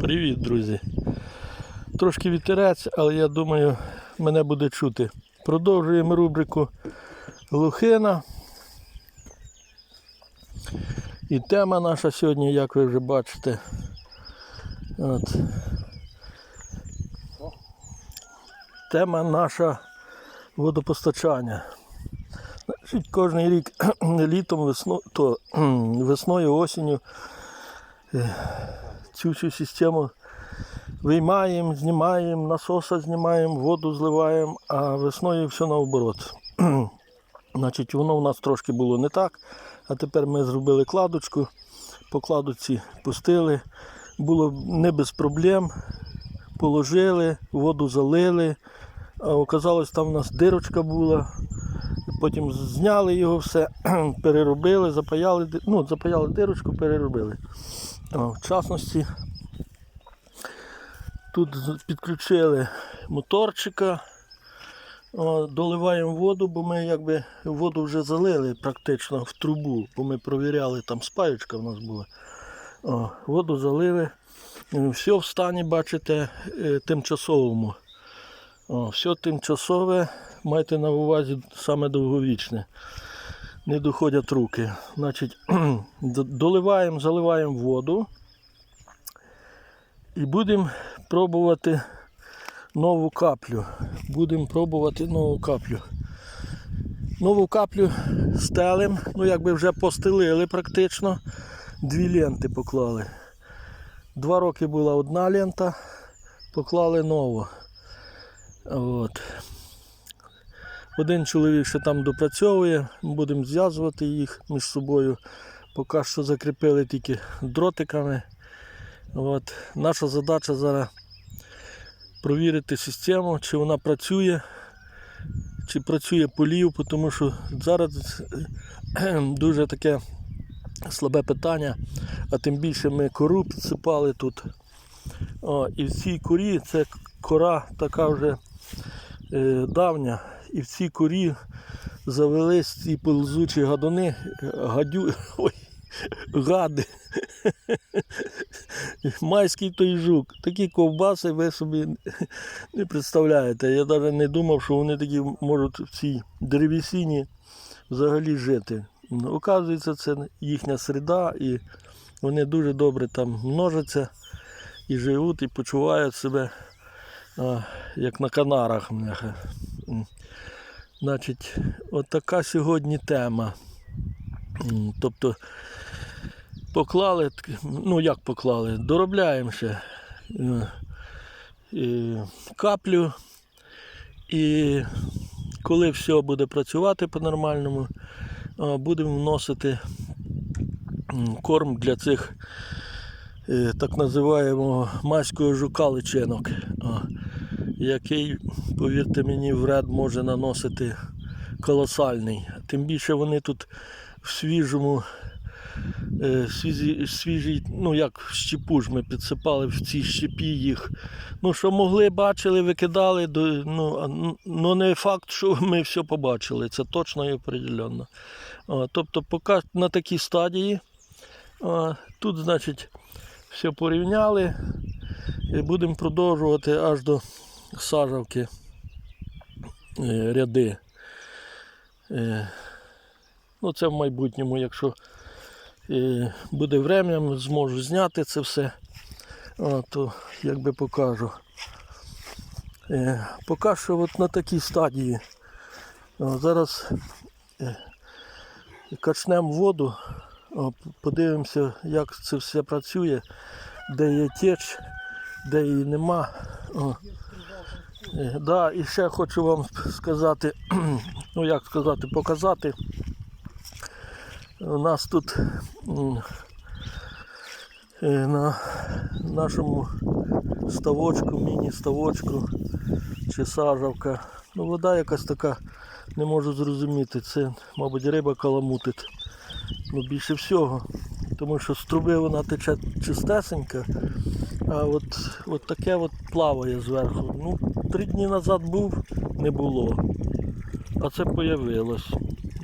Привіт, друзі. Трошки вітерець, але я думаю, мене буде чути. Продовжуємо рубрику Лухина. І тема наша сьогодні, як ви вже бачите. От. Тема наша водопостачання. Значить, кожен рік літом, весно, то, весною, осінню цю всю систему виймаємо, знімаємо, насоса знімаємо, воду зливаємо, а весною все наоборот. Значить, воно у нас трошки було не так. А тепер ми зробили кладочку, по кладочці пустили. Було не без проблем. Положили, воду залили. А оказалось, там у нас дирочка була. Потім зняли його все, переробили, запаяли, ну, запаяли дирочку, переробили. В частності, тут підключили моторчика, доливаємо воду, бо ми якби воду вже залили практично в трубу, бо ми провіряли, там спаючка в нас була. О, воду залили. Е, Все в стані, бачите, е, тимчасовому. О, все тимчасове, майте на увазі саме довговічне. Не доходять руки. Значить, доливаємо, заливаємо воду і будемо пробувати нову каплю. Будемо пробувати нову каплю. Нову каплю стелим, ну якби вже постелили практично. Дві ленти поклали. Два роки була одна лента, поклали нову. От. Один чоловік ще там допрацьовує, будемо зв'язувати їх між собою. Поки що закріпили тільки дротиками. От. Наша задача зараз провірити систему, чи вона працює, чи працює полів, тому що зараз дуже таке слабе питання, а тим більше ми кору підсипали тут. О, і в цій корі це кора така вже е, давня, і в цій корі завелись ці ползучі гадуни, гадю, ой, гади. Майський той жук. Такі ковбаси ви собі не представляєте. Я навіть не думав, що вони такі можуть в цій деревісіні взагалі жити. Оказується, це їхня середа, і вони дуже добре там множаться і живуть, і почувають себе як на канарах. Мляха. Значить, от така сьогодні тема. Тобто поклали, ну як поклали, доробляємо ще е, е, каплю. І коли все буде працювати по-нормальному, будемо вносити корм для цих е, так називаємо майського жука личинок, який, повірте мені, вред може наносити колосальний. Тим більше вони тут в свіжому, е, свіжі, свіжій, ну як ж ми підсипали в цій щепі їх. Ну, що могли, бачили, викидали, ну, ну не факт, що ми все побачили, це точно і определенно. Тобто, поки на такій стадії, тут, значить, все порівняли і будемо продовжувати аж до сажавки е, ряди. Е, Ну, це в майбутньому, якщо е, буде время, зможу зняти це все, то якби покажу. Е, Поки що от на такій стадії. Зараз качнемо воду, подивимося, як це все працює, де є теч, де її нема. Е, Да, і ще хочу вам сказати, ну як сказати, показати. У нас тут е, на нашому ставочку, міні-ставочку чи сажавка. Ну, вода якась така, не можу зрозуміти. Це, мабуть, риба каламутить. Ну, більше всього. Тому що з труби вона тече чистесенька, а от, от таке от плаває зверху. Ну, три дні назад був, не було. А це появилось.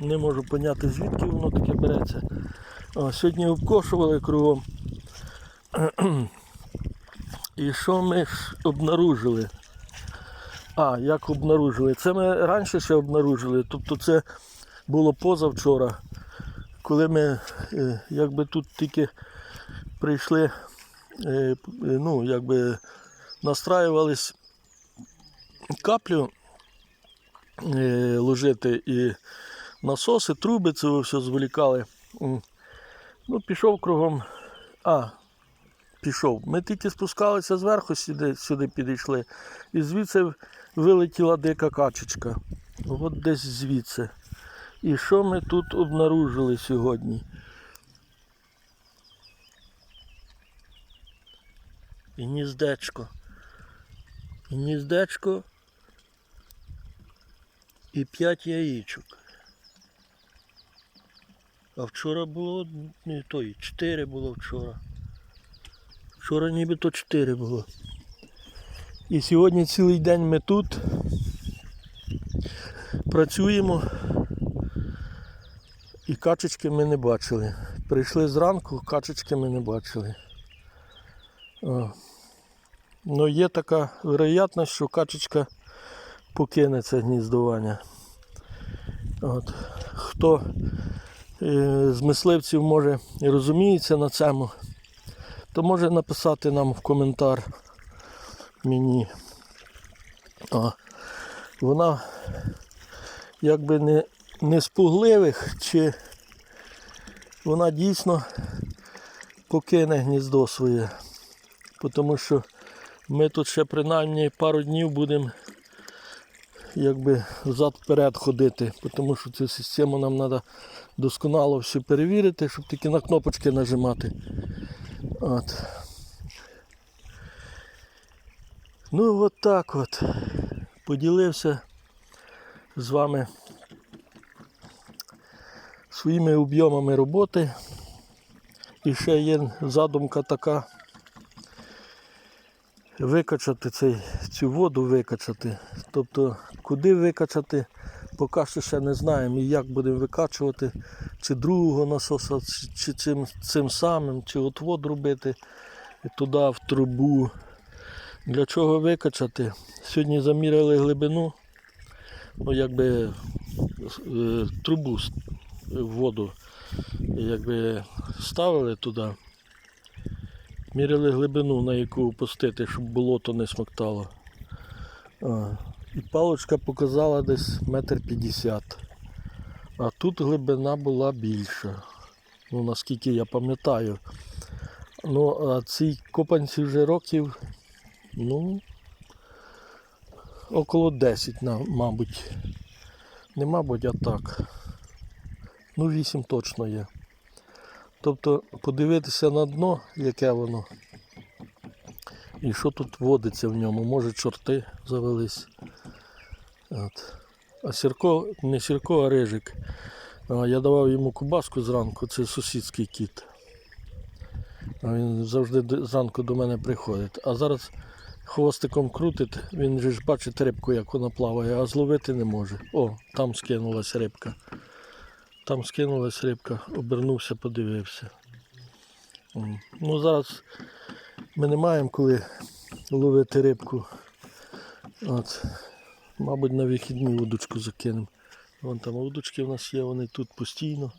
Не можу поняти, звідки воно таке береться. А, сьогодні обкошували кругом. І що ми ж обнаружили? А, як обнаружили? Це ми раніше ще обнаружили. Тобто це було позавчора, коли ми е, якби тут тільки прийшли, ну, якби настраювались каплю е, ложити і насоси, труби, це все зволікали. Ну, пішов кругом. А, пішов. Ми тільки спускалися зверху сюди, сюди підійшли. І звідси вилетіла дика качечка. От десь звідси. І що ми тут обнаружили сьогодні? І гніздечко. І гніздечко. І п'ять яєчок. А вчора було не той, чотири було вчора. Вчора нібито чотири було. І сьогодні цілий день ми тут працюємо. І качечки ми не бачили. Прийшли зранку, качечки ми не бачили. О. Ну, є така вероятність, що качечка покине це гніздування. От. Хто е, з мисливців може і розуміється на цьому, то може написати нам в коментар мені. А, вона якби не, не з пугливих, чи вона дійсно покине гніздо своє. Тому що ми тут ще принаймні пару днів будемо якби взад-вперед ходити, тому що цю систему нам треба досконало все перевірити, щоб тільки на кнопочки нажимати. От. Ну от так от. Поділився з вами своїми об'ємами роботи. І ще є задумка така викачати цей, цю воду викачати. Тобто куди викачати, поки що ще не знаємо. І як будемо викачувати, чи другого насоса, чи, цим, цим самим, чи отвод робити туди в трубу. Для чого викачати? Сьогодні заміряли глибину, ну якби е, трубу с- воду якби ставили туди. Міряли глибину, на яку опустити, щоб болото не смоктало. А, і палочка показала десь метр п'ятдесят. А тут глибина була більша. Ну, наскільки я пам'ятаю. Ну, а цій копанці вже років, ну, около 10, мабуть. Не мабуть, а так. Ну, 8 точно є. Тобто подивитися на дно, яке воно. І що тут водиться в ньому. Може чорти завелись. От. А сірко, не сірко, а рижик. Я давав йому кубаску зранку, це сусідський кіт. Він завжди зранку до мене приходить. А зараз хвостиком крутить, він же ж бачить рибку, як вона плаває, а зловити не може. О, там скинулась рибка. Там скинулась рибка, обернувся, подивився. Ну зараз ми не маємо коли ловити рибку. От. Мабуть, на вихідні удочку закинемо. Вон там удочки в нас є, вони тут постійно.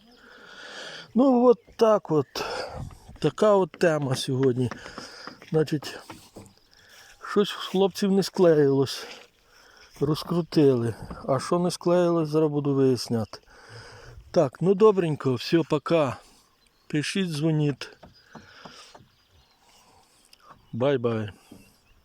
Ну от так от. Така от тема сьогодні. Значить, щось в хлопців не склеїлось. Розкрутили. А що не склеїлось, зараз буду виясняти. Так, ну добренько, все, пока. Пишіть, дзвоніть. Бай-бай.